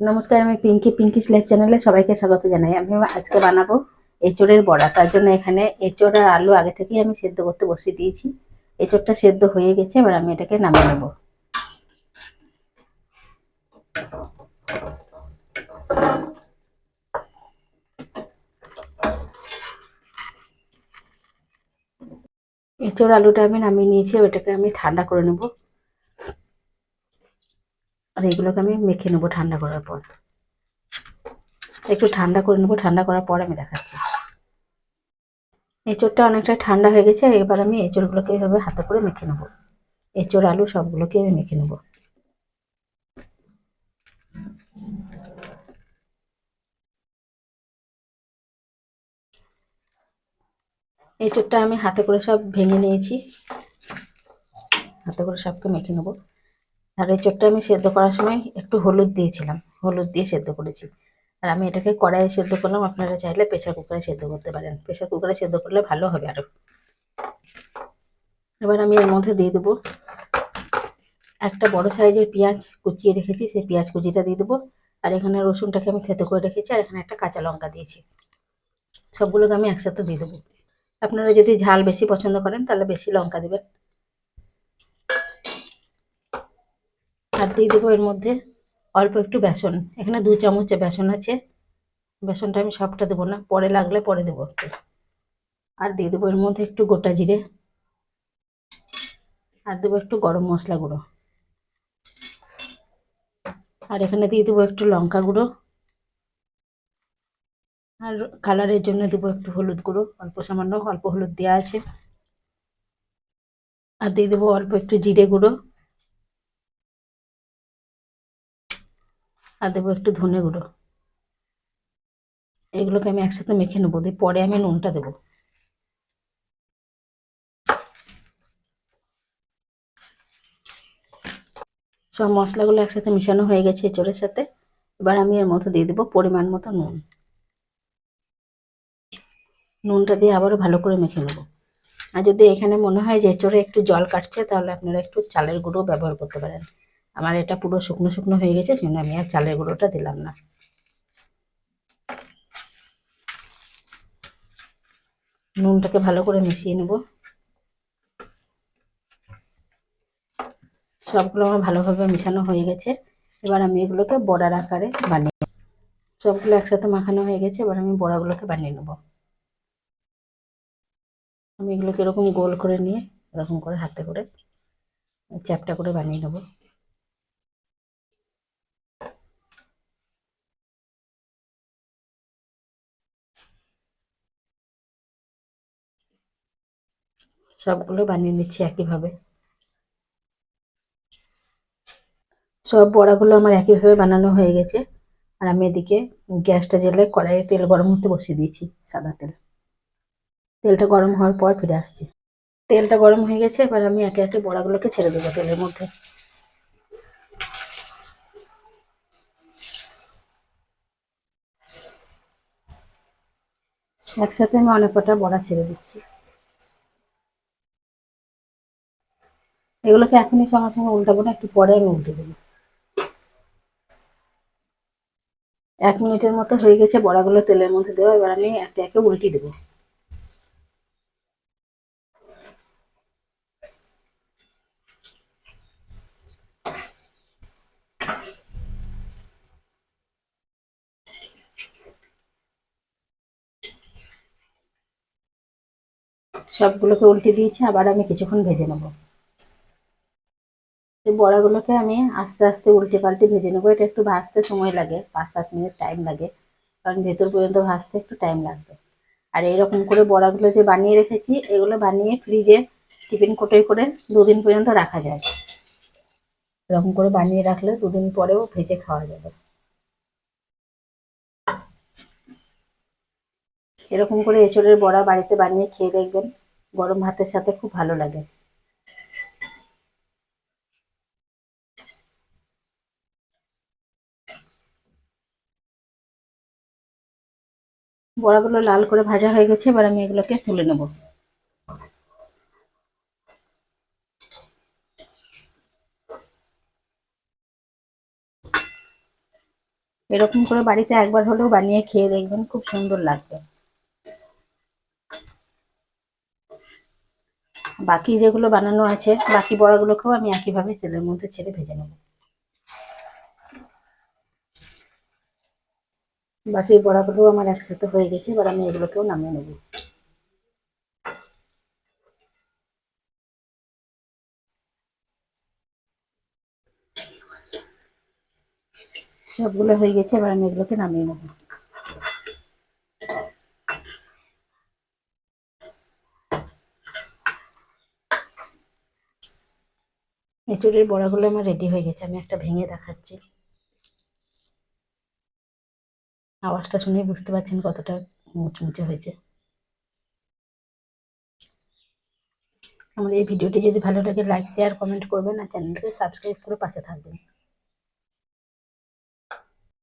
নমস্কার, আমি পিঙ্কি পিঙ্কি লাইফ চ্যানেলে সবাইকে স্বাগত জানাই। আমি আজকে বানাবো এঁচড়ের বড়া। তার জন্য এখানে এঁচড় আর আলু আগে থেকেই আমি সেদ্ধ করতে বসিয়ে দিয়েছি। এঁচড়টা সেদ্ধ হয়ে গেছে, এবার আমি এটাকে নামিয়ে নেব। এঁচড় আলুটা আমি নামিয়ে নিয়েছি ওটাকে আমি ঠান্ডা করে নেব। আর এগুলোকে আমি মেখে নেব ঠান্ডা করার পর। একটু ঠান্ডা করে নেব, ঠান্ডা করার পর আমি দেখাচ্ছি। এঁচড়টা অনেকটা ঠান্ডা হয়ে গেছে এবার আমি এঁচড়গুলোকে এভাবে হাতে করে মেখে নেব। এঁচড়, আলু সবগুলোকে আমি মেখে নেব। এঁচড়টা আমি হাতে করে সব ভেঙে নিয়েছি। হাতে করে সবকে মেখে নেব। আর এই এঁচড়টা আমি সেদ্ধ করার সময় একটু হলুদ দিয়েছিলাম, হলুদ দিয়ে সেদ্ধ করেছি। আর আমি এটাকে কড়াইয়ে সেদ্ধ করলাম, আপনারা চাইলে প্রেশার কুকারে সেদ্ধ করতে পারেন। প্রেশার কুকারে সেদ্ধ করলে ভালো হবে আরও এবার আমি এর মধ্যে দিয়ে দেবো একটা বড় সাইজের পেঁয়াজ কুচিয়ে রেখেছি, সেই পেঁয়াজ কুচিটা দিয়ে দেবো। আর এখানে রসুনটাকে আমি থেতো করে রেখেছি, আর এখানে একটা কাঁচা লঙ্কা দিয়েছি। সবগুলোকে আমি একসাথে দিয়ে দেবো। আপনারা যদি ঝাল বেশি পছন্দ করেন, তাহলে বেশি লঙ্কা দেবেন। আর দিয়ে দেবো এর মধ্যে। অল্প একটু বেসন। এখানে দু চামচ বেসন আছে, বেসনটা আমি সবটা দেবো না। পরে লাগলে পরে দেবো আর দিয়ে দেবো এর মধ্যে একটু গোটা জিরে। আর দেবো একটু গরম মশলা গুঁড়ো। আর এখানে দিয়ে দেবো একটু লঙ্কা গুঁড়ো। আর কালারের জন্য দেবো একটু হলুদ গুঁড়ো। অল্প সামান্য, অল্প হলুদ দেওয়া আছে। আর দিয়ে দেবো অল্প একটু জিরে গুঁড়ো। আর দেবো একটু ধনে গুঁড়ো। এগুলোকে আমি একসাথে মেখে নেব, দিয়ে পরে আমি নুনটা দেবো। সব মশলাগুলো একসাথে মিশানো হয়ে গেছে এঁচড়ের সাথে। এবার আমি এর মতো দিয়ে দেবো পরিমাণ মতো নুন। নুনটা দিয়ে আবারও ভালো করে মেখে নেব। আর যদি এখানে মনে হয় যে এঁচড়ে একটু জল কাটছে, তাহলে আপনারা একটু চালের গুঁড়ো ব্যবহার করতে পারেন। আমার এটা পুরো শুকনো শুকনো হয়ে গেছে, সেজন্য আমি আর চালের গুঁড়োটা দিলাম না। নুনটাকে ভালো করে মিশিয়ে নেব। সবগুলো আমার ভালোভাবে মেশানো হয়ে গেছে। এবার আমি এগুলোকে বড়ার আকারে বানিয়ে সবগুলো একসাথে মাখানো হয়ে গেছে, এবার আমি বড়াগুলোকে বানিয়ে নেব। আমি এগুলোকে এরকম গোল করে নিয়ে, এরকম করে হাতে করে চ্যাপটা করে বানিয়ে নেব। সবগুলো বানিয়ে নিচ্ছি একইভাবে। সব বড়াগুলো আমার একইভাবে বানানো হয়ে গেছে। আর আমি এদিকে গ্যাসটা জেলে কড়াইয়ে তেল গরম হতে বসিয়ে দিয়েছি, সাদা তেল। তেলটা গরম হওয়ার পর ফিরে আসছি। তেলটা গরম হয়ে গেছে, এবার আমি একে একে বড়াগুলোকে ছেড়ে দেবো তেলের মধ্যে। একসাথে আমি অনেক কটা বড়া ছেড়ে দিচ্ছি। এগুলোকে এখনই সঙ্গে সঙ্গে উল্টাবো না? একটু পরে আমি উল্টে দেবো। এক মিনিটের মতো হয়ে গেছে বড়াগুলো তেলের মধ্যে দেবো, এবার আমি একে একে উল্টে দেবো। সবগুলোকে উল্টে দিয়েছি, আবার আমি কিছুক্ষণ ভেজে নেব। এই বড়াগুলোকে আমি আস্তে আস্তে উল্টে পাল্টে ভেজে নেব। এটা একটু ভাজতে সময় লাগে পাঁচ সাত মিনিট টাইম লাগে, কারণ ভেতর পর্যন্ত ভাজতে একটু টাইম লাগবে। আর এইরকম করে বড়াগুলো যে বানিয়ে রেখেছি, এগুলো বানিয়ে ফ্রিজে টিফিন কোটোয় করে দুদিন পর্যন্ত রাখা যায়। এরকম করে বানিয়ে রাখলে দুদিন পরেও ভেজে খাওয়া যাবে। এরকম করে এঁচড়ের বড়া বাড়িতে বানিয়ে খেয়ে দেখবেন, গরম ভাতের সাথে খুব ভালো লাগে। বড়াগুলো লাল করে ভাজা হয়ে গেছে, এবার আমি এগুলোকে তুলে নেব। এরকম করে বাড়িতে একবার হলেও বানিয়ে খেয়ে দেখবেন, খুব সুন্দর লাগবে। বাকি যেগুলো বানানো আছে, বাকি বড়াগুলোকেও আমি একইভাবে তেলের মধ্যে ছেড়ে ভেজে নেব। বাকি বড়াগুলো আমার একসাথে হয়ে গেছে, এবার আমি এগুলোকেও নামিয়ে নেব। সবগুলো হয়ে গেছে, এবার আমি এগুলোকে নামিয়ে নেব। এঁচুড়ের বড়াগুলো আমার রেডি হয়ে গেছে, আমি একটা ভেঙে দেখাচ্ছি। আওয়াজটা শুনে বুঝতে পারছেন কতটা মুচমুচে হয়েছে। আমাদের এই ভিডিওটি যদি ভালো লাগে লাইক শেয়ার কমেন্ট করবেন আর চ্যানেলটিকে সাবস্ক্রাইব করে পাশে থাকবেন।